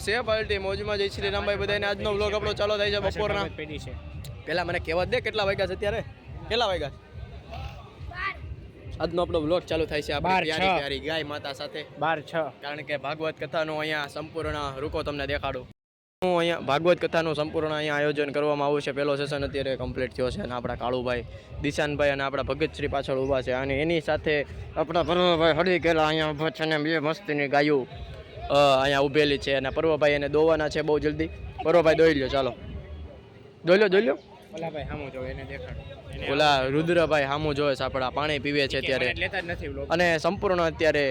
છે પાર્ટી મોજમાં જય શ્રી રામભાઈ બધાને. આજનો વ્લોગ આપણો ચાલો થાય છે બપોરના. પેઢી મને કહેવા દે કેટલા વાગ્યા છે અત્યારે? કેટલા વાગ્યા? આજનો આપણો વ્લોગ ચાલુ થાય છે આપણી પ્યારી પ્યારી ગાય માતા સાથે. બાર છ. કારણ કે ભાગવત કથાનું અહીંયા સંપૂર્ણ રૂકો તમને દેખાડું. હું અહીંયા ભાગવત કથાનું સંપૂર્ણ અહીંયા આયોજન કરવામાં આવ્યું છે. પહેલો સેશન અત્યારે કમ્પ્લીટ થયો છે અને આપણા કાળુભાઈ દિશાનભાઈ અને આપણા ભગતશ્રી પાછળ ઊભા છે. અને એની સાથે આપણા ભરવાભાઈ હળી ગયેલા અહીંયા ઊભા છે ને બે મસ્તીની ગાયું અહીંયા ઊભેલી છે અને પર્વભાઈ એને દોવાના છે બહુ જલ્દી. પર્વભાઈ દોઈ લ્યો ચાલો. દોઈ લો દોઈ લો ઓલા સામું જો એને દેખાડ. ઓલા રુદ્રભાઈ સામું જોવે છે આપણા પાણી પીવે છે અત્યારે. અને સંપૂર્ણ અત્યારે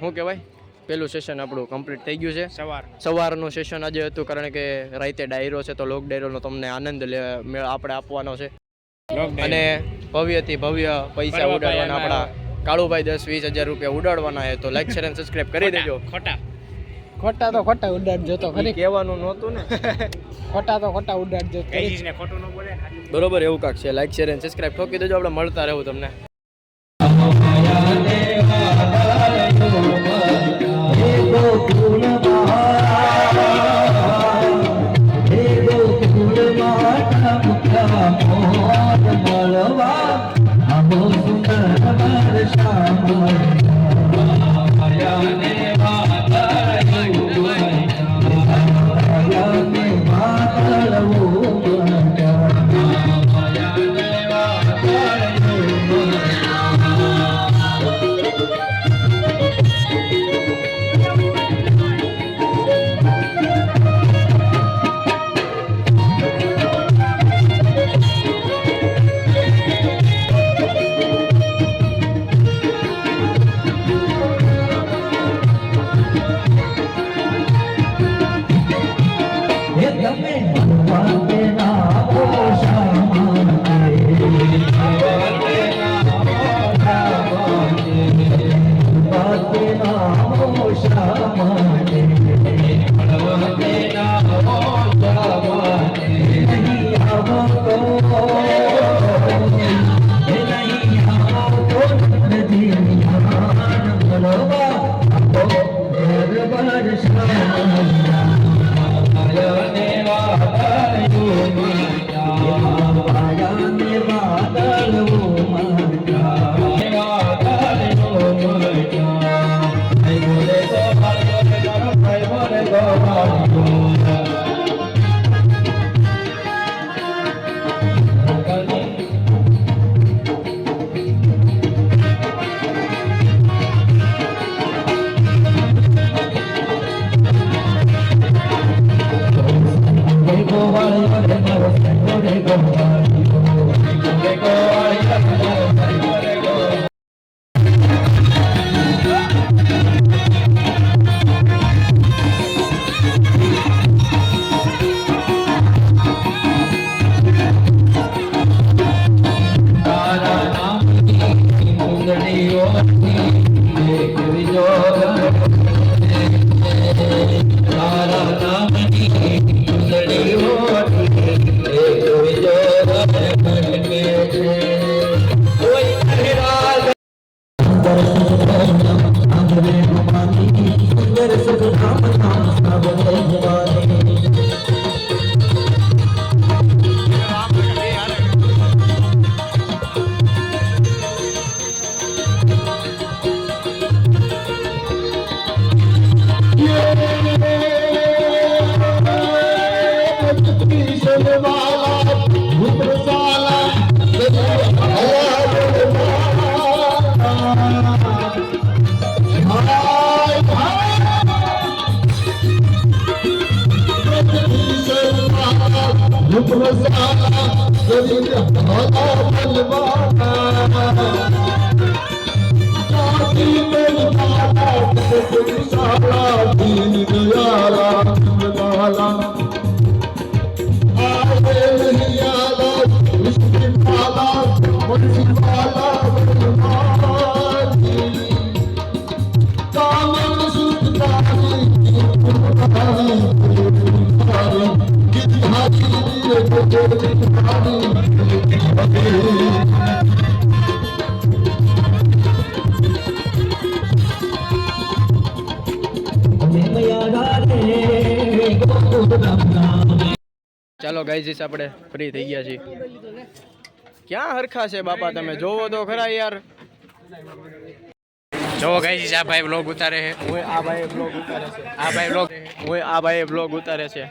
શું કહેવાય? પેલું સેશન આપણું કમ્પ્લીટ થઈ ગયું છે. સવાર. સવારનું સેશન આજે હતું કારણ કે રાતે ડાયરો છે તો લોક ડાયરોનો તમને આનંદ આપણે આપવાનો છે. અને ભવ્યથી ભવ્ય પૈસા ઉડાડવાના આપણા કાળુભાઈ દસ વીસ હજાર રૂપિયા ઉડાડવાના છે તો લાઈક શેર અને સબસ્ક્રાઇબ કરી દેજો. ખોટા. ખોટા તો ખોટા ઉડાડજો તો ખરી. કહેવાનું નહોતું ને. ખોટા તો ખોટા ઉડાડજો કઈ ચીજને ખોટું ન બોલે સાચું બરોબર એવું કાંક છે. લાઈક શેર અને સબસ્ક્રાઇબ ઠોકી દેજો. આપણે મળતા રહેવું તમને. કોણ Thank you. ગાઈઝીસ આપણે ફ્રી થઈ ગયા છીએ. ક્યાં હરખા છે બાપા તમે? જોવો તો ખરા યાર. જો ગાઈસ આ ભાઈ બ્લોગ ઉતારે છે. હું આ ભાઈ બ્લોગ ઉતારે છે. આ ભાઈ બ્લોગ હું આ ભાઈ બ્લોગ ઉતારે છે.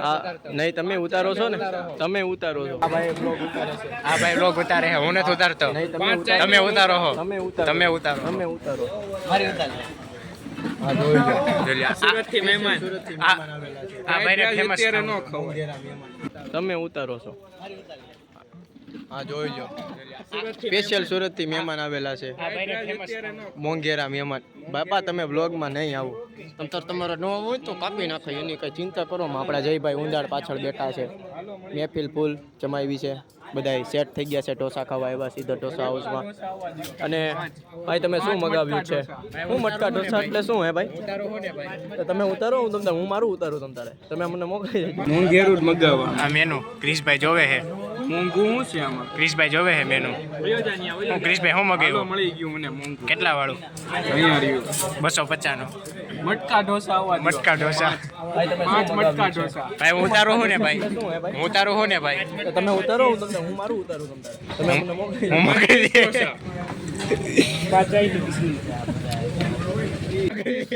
આ નહીં તમે ઉતારો છો ને? તમે ઉતારો છો. આ ભાઈ બ્લોગ ઉતારે છે. આ ભાઈ બ્લોગ ઉતારે છે. હું નથી ઉતારતો. નહીં તમે ઉતારો. તમે ઉતારો હો. તમે ઉતારો. તમે ઉતારો. મારી ઉતારો. જોઈ લો. સુરતથી મહેમાન. સુરતથી મહેમાન ફેમસ અત્યારે ન ખવાય. તમે ઉતારો છો. હા જોઈ લો. સ્પેશિયલ સુરતથી મહેમાન આવેલા છે. મોંઘેરા મહેમાન. બાપા તમે બ્લોગમાં નહીં આવો. તમ તમારો તમારે ન હોય તો કાપી નાખો એની કઈ ચિંતા કરો. આપણા જયભાઈ ઉંદાડ પાછળ બેઠા છે. મહેફિલ ફૂલ જમાવી છે. બધાય સેટ થઈ ગયા છે ઢોસા ખાવા આવ્યા સીધા ઢોસા હાઉસમાં અને ભાઈ તમે શું મગાવ્યું છે? હું મટકા ઢોસા એટલે શું હે ભાઈ? ઉતારો હો ને ભાઈ તો તમે ઉતારો હું તમને હું મારું ઉતારું તમ તારે. તમે મને મોકલી દેજો. ઘેરું જ મગાવવા આ મેનુ ક્રિશભાઈ જોવે છે. મોંઘું શું છે આમાં? ક્રિશભાઈ જોવે છે મેનુ હું ક્રિશભાઈ હું મગાવ્યું? મળી ગયું મને મોંઘું. કેટલા વાળું? અહીંયા રહ્યું. બસો પચાસનો. મટકા ઢોસા આવવા મટકા ઢોસા. પાંચ મટકા ઢોસા. ભાઈ હું ઉતારો હું ને ભાઈ? હે ઉતારો હું ને ભાઈ? તમે ઉતારો હું તમને હું મારું ઉતારું તમને. તમે મને મોકલી હું. મગાવી દે.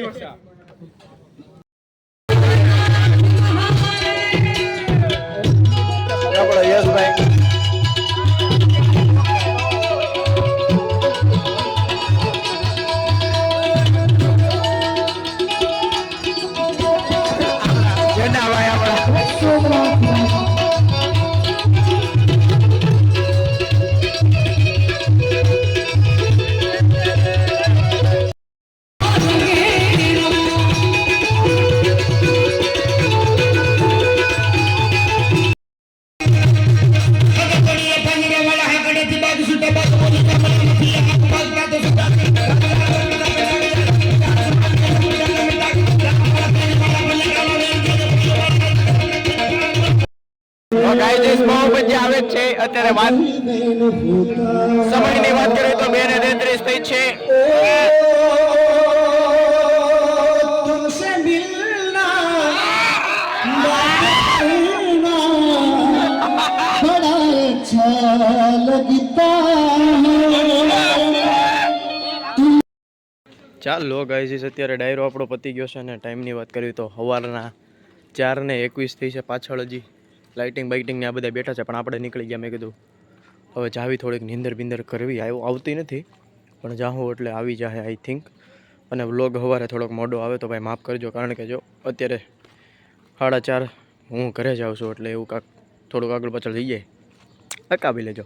આપણો ગાઈઝ બહુ મજા આવે છે અત્યારે વાત સમયની વાત કરીએ તો બે ને તેત્રીસ થઈ છે. ચાલો ગાઈઝીસ અત્યારે ડાયરો આપણો પતી ગયો છે અને ટાઈમની વાત કરીએ તો સવારના ચાર ને એકવીસ થઈ છે પાછળ હજી. લાઇટિંગ, બાઇટિંગ ને આ બધા બેઠા છે, પણ આપણે નીકળી ગયા, મેં કીધું, હવે જાવી થોડીક નીંદર બિંદર કરવી. આવ્યો આવતી નથી, પણ જાઉં એટલે આવી જાય આઈ થિંક અને વ્લોગ સવારે થોડોક મોડો આવે તો ભાઈ માફ કરજો, કારણ કે જો અત્યારે સાડા ચાર હું ઘરે જાઉં છું, એટલે એવું કાંક થોડુંક આગળ પાછળ થઈ જાય અકાવી લેજો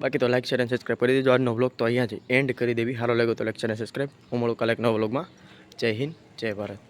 બાકી તો લાઈક શેર અને સબસ્ક્રાઈબ કરી દેજો. આજનો વ્લોગ તો અહીંયા જ એન્ડ કરી દેવી. સારો લાગ્યો તો લાઈક શેર અને સબસ્ક્રાઈબ હું મળું કાલે એક નવા વ્લોગમાં. જય હિન્દ, જય ભારત.